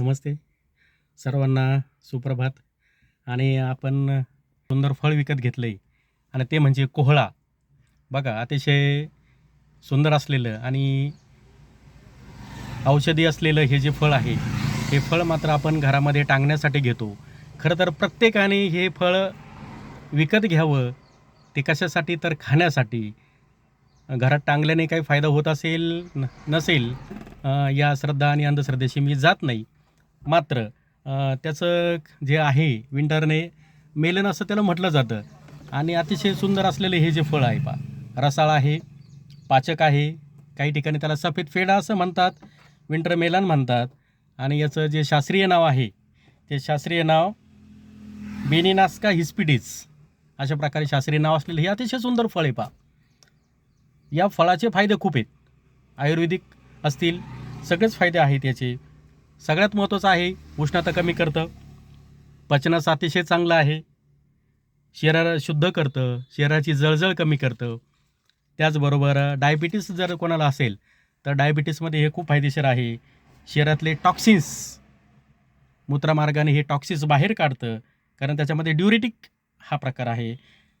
नमस्ते. सर्वांना सुप्रभात. आणि आपण सुंदर फळ विकत घेतलं आहे आणि ते म्हणजे कोहळा. बघा अतिशय सुंदर असलेलं आणि औषधी असलेलं हे जे फळ आहे हे फळ मात्र आपण घरामध्ये टांगण्यासाठी घेतो. खरं तर प्रत्येकाने हे फळ विकत घ्यावं ते कशासाठी तर खाण्यासाठी. घरात टांगल्याने काही फायदा होत असेल न नसेल या श्रद्धा आणि अंधश्रद्धेशी मी जात नाही. मात्र त्याचं जे आहे विंटरने मेलन असं त्याला म्हटलं जातं. आणि अतिशय सुंदर असलेले हे जे फळ आहे पा रसाळ आहे पाचक आहे काही ठिकाणी त्याला सफेद फेडा असं म्हणतात विंटर मेलन म्हणतात. आणि याचं जे शास्त्रीय नाव आहे ते शास्त्रीय नाव बेनिनास्का हिस्पिडिस. अशा प्रकारे शास्त्रीय नाव असलेलं हे अतिशय सुंदर फळ आहे पा या फळाचे फायदे खूप आहेत. आयुर्वेदिक असतील सगळेच फायदे आहेत याचे. सगळ्यात महत्त्वाचं आहे उष्णता कमी करतं पचनास अतिशय चांगलं आहे शरीर शुद्ध करतं शरीराची जळजळ कमी करतं. त्याचबरोबर डायबिटीस जर कोणाला असेल तर डायबिटीसमध्ये हे खूप फायदेशीर आहे. शरीरातले टॉक्सिन्स मूत्रमार्गाने हे टॉक्सिन्स बाहेर काढतं कारण त्याच्यामध्ये ड्युरेटिक हा प्रकार आहे.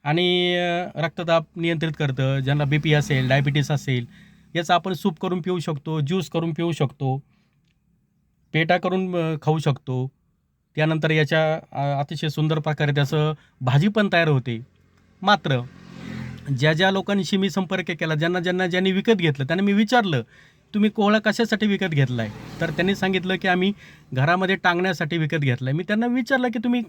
आणि रक्तदाब नियंत्रित करतं ज्यांना बी पी असेल डायबिटीस असेल याचं आपण सूप करून पिऊ शकतो ज्यूस करून पिऊ शकतो. पेटा करून खाऊ शकतो. त्यानंतर याच्या अतिशय सुंदर प्रकारे त्याचं भाजी पण तयार होते. मात्र ज्या ज्या लोकांशी मी संपर्क केला ज्यांना ज्यांना ज्यांनी विकत घेतलं त्यांना मी विचारलं तुम्ही कोहळा कशासाठी विकत घेतला आहे तर त्यांनी सांगितलं की आम्ही घरामध्ये टांगण्यासाठी विकत घेतला आहे मी त्यांना विचारलं की तुम्ही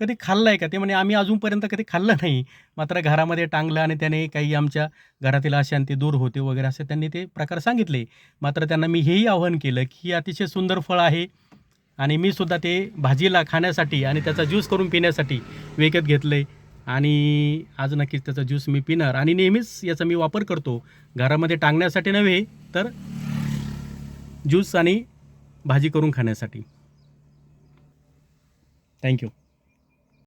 कधी खाल्लं आहे का? ते म्हणे आम्ही अजूनपर्यंत कधी खाल्लं नाही. मात्र घरामध्ये टांगलं आणि त्याने काही आमच्या घरातील अशांती दूर होते वगैरे असे त्यांनी ते प्रकार सांगितले. मात्र त्यांना मी हेही आवाहन केलं की अतिशय सुंदर फळ आहे आणि मी सुद्धा ते भाजीला खाण्यासाठी आणि त्याचा ज्यूस करून पिण्यासाठी विकत घेतलं आहे आणि आज नक्कीच त्याचा ज्यूस मी पिणार आणि नेहमीच याचा मी वापर करतो. घरामध्ये टांगण्यासाठी नव्हे तर ज्यूस आणि भाजी करून खाण्यासाठी. थँक्यू